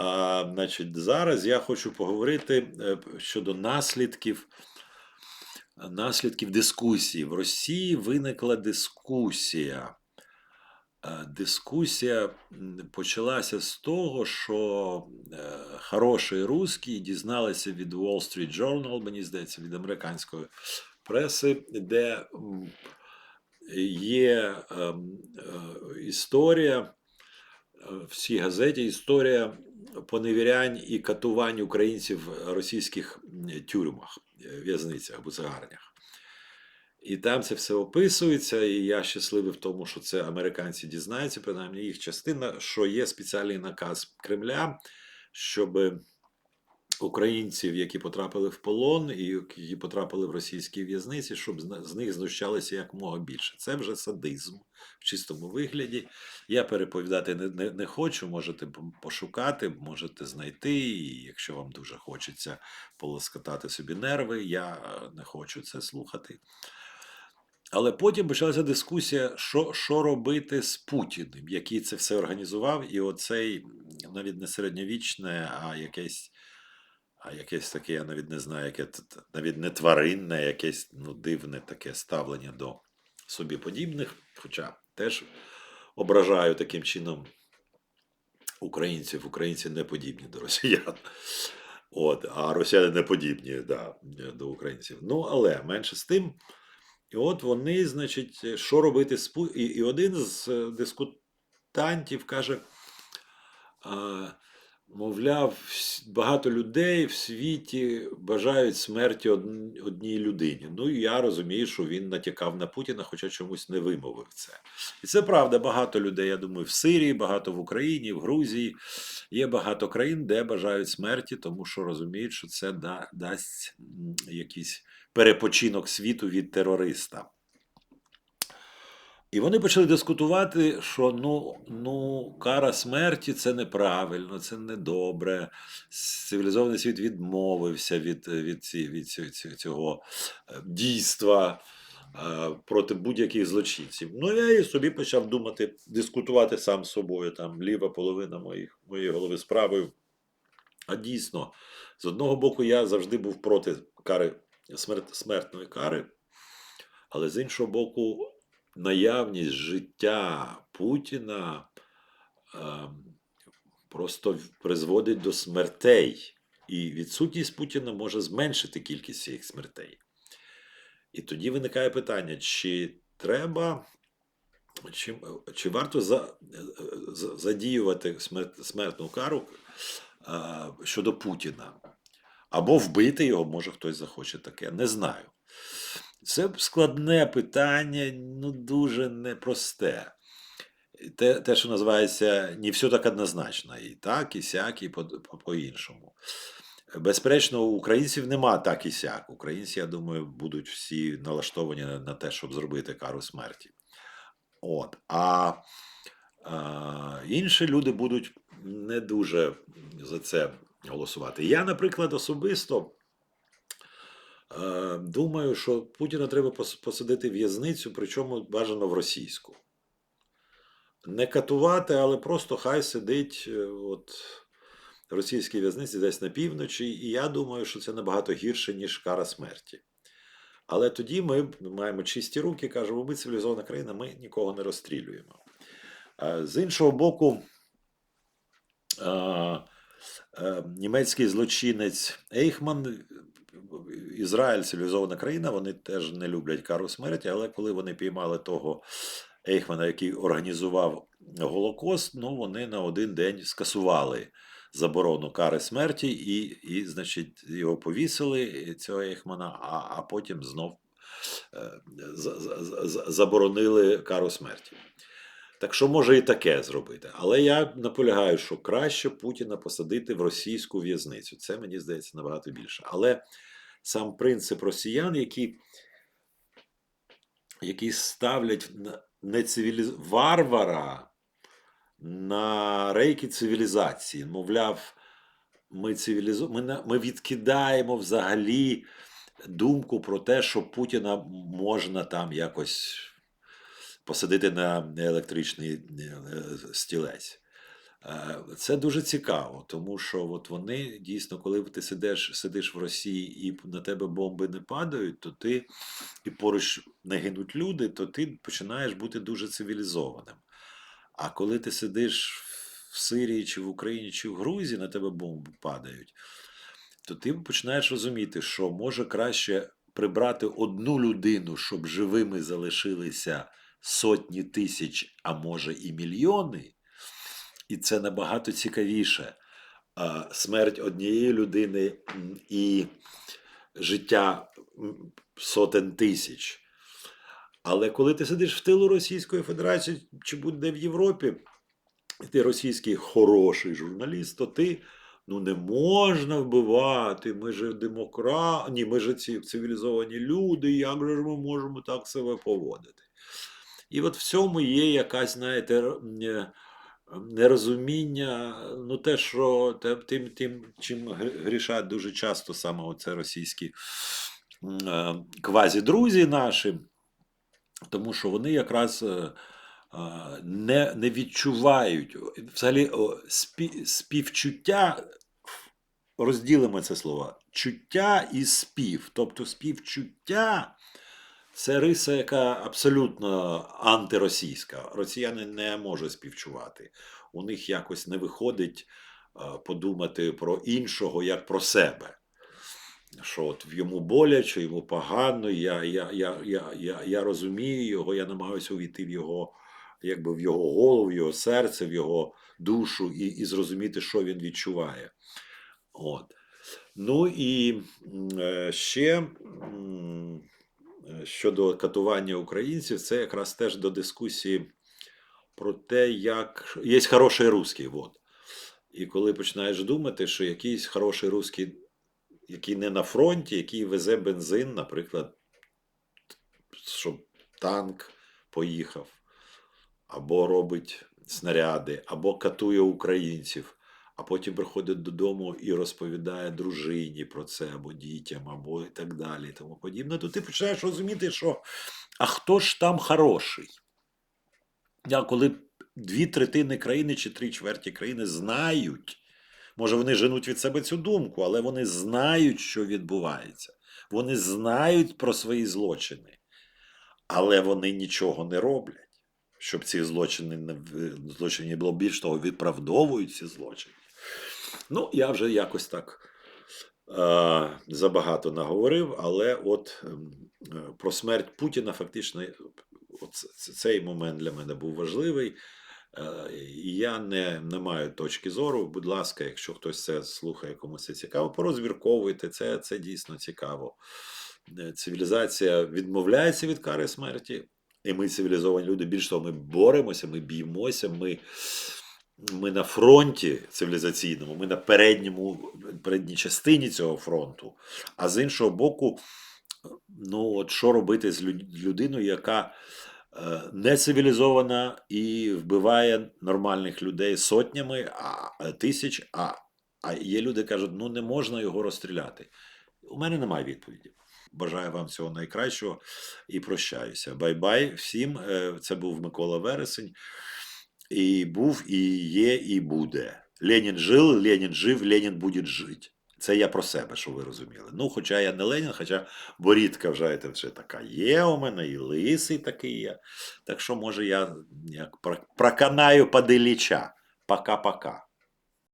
А, значить, зараз я хочу поговорити е, щодо наслідків, наслідків дискусії. В Росії виникла дискусія. Е, Дискусія почалася з того, що е, хороші русські дізналися від Wall Street Journal, мені здається, від американської преси, де є ем, історія в цій газеті історія поневірянь і катувань українців в російських тюрмах, в'язницях в'язницях, буцегарнях. І там це все описується, і я щасливий в тому, що це американці дізнаються, принаймні їх частина, що є спеціальний наказ Кремля, щоб українців, які потрапили в полон і які потрапили в російські в'язниці, щоб з них знущалися якомога більше. Це вже садизм в чистому вигляді. Я переповідати не, не, не хочу. Можете пошукати, можете знайти. І якщо вам дуже хочеться полоскотати собі нерви, я е, не хочу це слухати. Але потім почалася дискусія, що, що робити з Путіним, який це все організував, і оцей навіть не середньовічне, а якесь, а якесь таке, я навіть не знаю, яке навіть не тваринне, якесь ну, дивне таке ставлення до собі подібних, хоча теж ображаю таким чином українців. Українці не подібні до росіян. От, а росіяни не подібні да, до українців. Ну, але менше з тим. І от вони, значить, що робити з і, один з дискутантів каже: мовляв, багато людей в світі бажають смерті одній людині. Ну, я розумію, що він натякав на Путіна, хоча чомусь не вимовив це. І це правда, багато людей, я думаю, в Сирії, багато в Україні, в Грузії. Є багато країн, де бажають смерті, тому що розуміють, що це да, дасть якийсь перепочинок світу від терориста. І вони почали дискутувати, що ну, ну, кара смерті це неправильно, це недобре. Цивілізований світ відмовився від, від, ці- від ці- цього е, дійства е, проти будь-яких злочинців. Ну, я і собі почав думати, дискутувати сам з собою, там ліва половина моїх, моєї голови з правою. А дійсно, з одного боку, я завжди був проти кари смерт, смертної кари, але з іншого боку, наявність життя Путіна е, просто призводить до смертей. І відсутність Путіна може зменшити кількість цих смертей. І тоді виникає питання, чи треба, чи, чи варто за, за- задіювати смерт, смертну кару е, щодо Путіна? Або вбити його, може хтось захоче таке, не знаю. Це складне питання, ну дуже непросте. Те, те, що називається не все так однозначно, і так, і сяк, і по- по- по-іншому. Безперечно, у українців нема так і сяк. Українці, я думаю, будуть всі налаштовані на, на те, щоб зробити кару смерті. От. А, а інші люди будуть не дуже за це голосувати. Я, наприклад, особисто е, думаю, що Путіна треба посадити в в'язницю, причому бажано в російську. Не катувати, але просто хай сидить е, от, в російській в'язниці десь на півночі, і я думаю, що це набагато гірше, ніж кара смерті. Але тоді ми маємо чисті руки, кажемо, ми цивілізована країна, ми нікого не розстрілюємо. З іншого боку, е, німецький злочинець Ейхман, Ізраїль цивілізована країна, вони теж не люблять кару смерті, але коли вони піймали того Ейхмана, який організував Голокост, ну вони на один день скасували заборону кари смерті і, і значить, його повісили, цього Ейхмана, а, а потім знов е, за- за- за- заборонили кару смерті. Так що може і таке зробити. Але я наполягаю, що краще Путіна посадити в російську в'язницю. Це мені здається набагато більше. Але сам принцип росіян, які, які ставлять не цивіліз... варвара на рейки цивілізації, мовляв, ми цивілізу... ми, ми відкидаємо взагалі думку про те, що Путіна можна там якось посадити на електричний е, стілець. Е, Це дуже цікаво, тому що от вони дійсно, коли ти сидиш, сидиш в Росії і на тебе бомби не падають, то ти і поруч не гинуть люди, то ти починаєш бути дуже цивілізованим. А коли ти сидиш в Сирії, чи в Україні, чи в Грузії, на тебе бомби падають, то ти починаєш розуміти, що може краще прибрати одну людину, щоб живими залишилися сотні тисяч, а може і мільйони. І це набагато цікавіше. Смерть однієї людини і життя сотень тисяч. Але коли ти сидиш в тилу Російської Федерації чи будь-де в Європі, і ти російський хороший журналіст, то ти ну не можна вбивати. Ми ж демократи, ні, ми ж ці цивілізовані люди, як же ми можемо так себе поводити? І от в цьому є якась, знаєте, е, нерозуміння, ну те, що тим, тим, чим грішать дуже часто саме оце російські е, квазі-друзі наші, тому що вони якраз е, не, не відчувають взагалі спі, співчуття. Розділимо це слово. Чуття і спів. Тобто співчуття це риса, яка абсолютно антиросійська. Росіяни не можуть співчувати. У них якось не виходить е, подумати про іншого як про себе. Що от йому боляче, йому погано, я, я, я, я, я, я розумію його, я намагаюся увійти в його, якби в його голову, в його серце, в його душу і, і зрозуміти, що він відчуває. От. Ну і е, ще щодо катування українців, це якраз теж до дискусії про те, як є хороший русський. Вот. І коли починаєш думати, що якийсь хороший русський, який не на фронті, який везе бензин, наприклад, щоб танк поїхав, або робить снаряди, або катує українців, а потім приходить додому і розповідає дружині про це, або дітям, або і так далі, і тому подібне, то ти починаєш розуміти, що а хто ж там хороший? Я коли дві третини країни чи три чверті країни знають, може вони женуть від себе цю думку, але вони знають, що відбувається. Вони знають про свої злочини, але вони нічого не роблять, щоб ці злочини не злочини було більш того, відправдовують ці злочини. Ну, я вже якось так е, забагато наговорив, але от ем, е, про смерть Путіна фактично от цей момент для мене був важливий. Е, І я не, не маю точки зору. Будь ласка, якщо хтось це слухає, комусь це цікаво, порозмірковуйте. Це, це дійсно цікаво. Е, Цивілізація відмовляється від кари смерті, і ми цивілізовані люди. Більш того, ми боремося, ми б'ємося, ми, ми на фронті цивілізаційному, ми на передньому, передній частині цього фронту. А з іншого боку, ну от що робити з людиною, яка е, не цивілізована і вбиває нормальних людей сотнями а, а, тисяч, а, а є люди, кажуть, ну не можна його розстріляти. У мене немає відповіді. Бажаю вам всього найкращого і прощаюся. Бай-бай всім. Е, Це був Микола Вересень. І був, і є, і буде. Ленін жив, Ленін жив, Ленін буде жити. Це я про себе, що ви розуміли. Ну, хоча я не Ленін, хоча борідка вже, вже така є у мене, і лисий такий є. Так що, може, я як проканаю падиліча. Пока-пока.